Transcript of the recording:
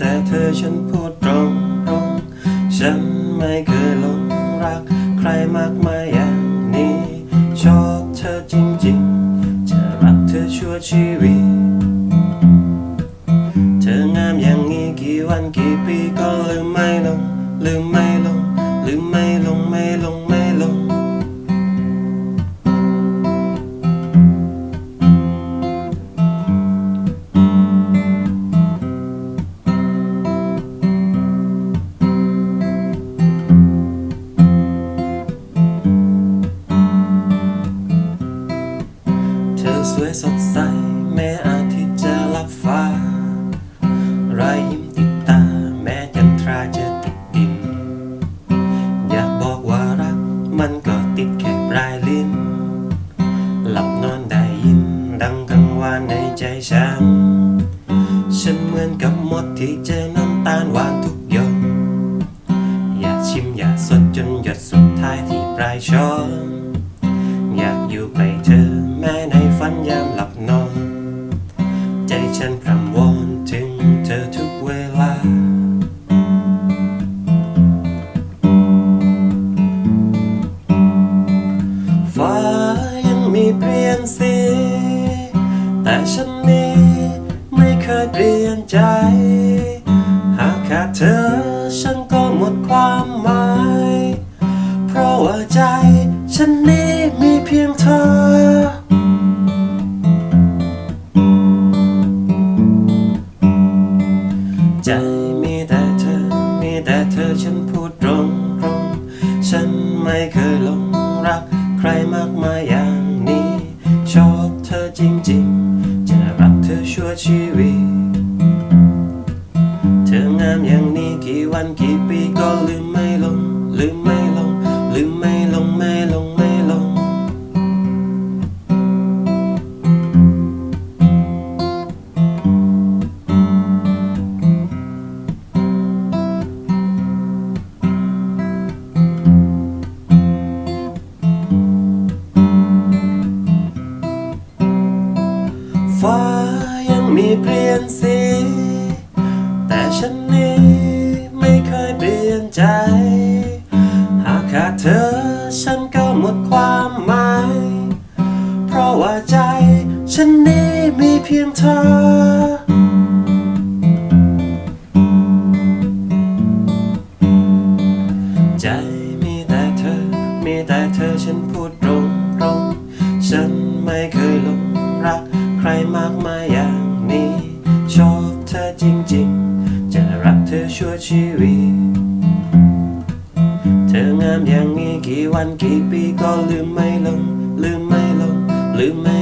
แต่เธอฉันพูดตรงตรงฉันไม่เคยหลงรัก ใครมากมายอย่างนี้ ชอบเธอจริงๆ จะรักเธอชั่วชีวิต เธองามอย่างนี้กี่วันกี่ปีก็ลืมไม่ลงลืมไม่ลง สวยสดใส แม้อาทิตย์จะลับฟ้า รอยยิ้มติดตา แม้จันทราจะติดดิน อยากบอกว่ารัก มันก็ติดแค่ปลายลิ้น หลับนอนได้ยิน ดังกังวานในใจฉัน ฉันเหมือนกับมดที่เจอน้ำตาลหวานทุกหยดอยากชิมอยากสดจนหยดสุดท้ายที่ปลายช้อนอยากอยู่ใกล้เธอ เธอฉันก็หมดความหมาย เพราะว่าใจฉันนี้มีเพียงเธอ ใจมีแต่เธอ มีแต่เธอฉันพูดตรงตรงฉันไม่เคยหลงรักใครมากมายอย่างนี้ ชอบเธอจริงๆ จะรักเธอชั่วชีวิตามอย่างนี้กี่วันกี่ปีก็ลืมไม่ลง ลืมไม่ลง ลืมไม่ลงไม่ลงไม่ลง ฟ้ายังมีเปลี่ยนสี ฉันนี้ไม่เคยเปลี่ยนใจ หากขาดเธอฉันก็หมดความหมาย เพราะว่าใจฉันนี้มีเพียงเธอใจมีแต่เธอ มีแต่เธอ ฉันพูดตรงตรง ฉันไม่เคย รักเธอชั่วชีวิต เธองามอย่างนี้กี่วันกี่ปีก็ลืมไม่ลง ลืมไม่ลง ลืมไม่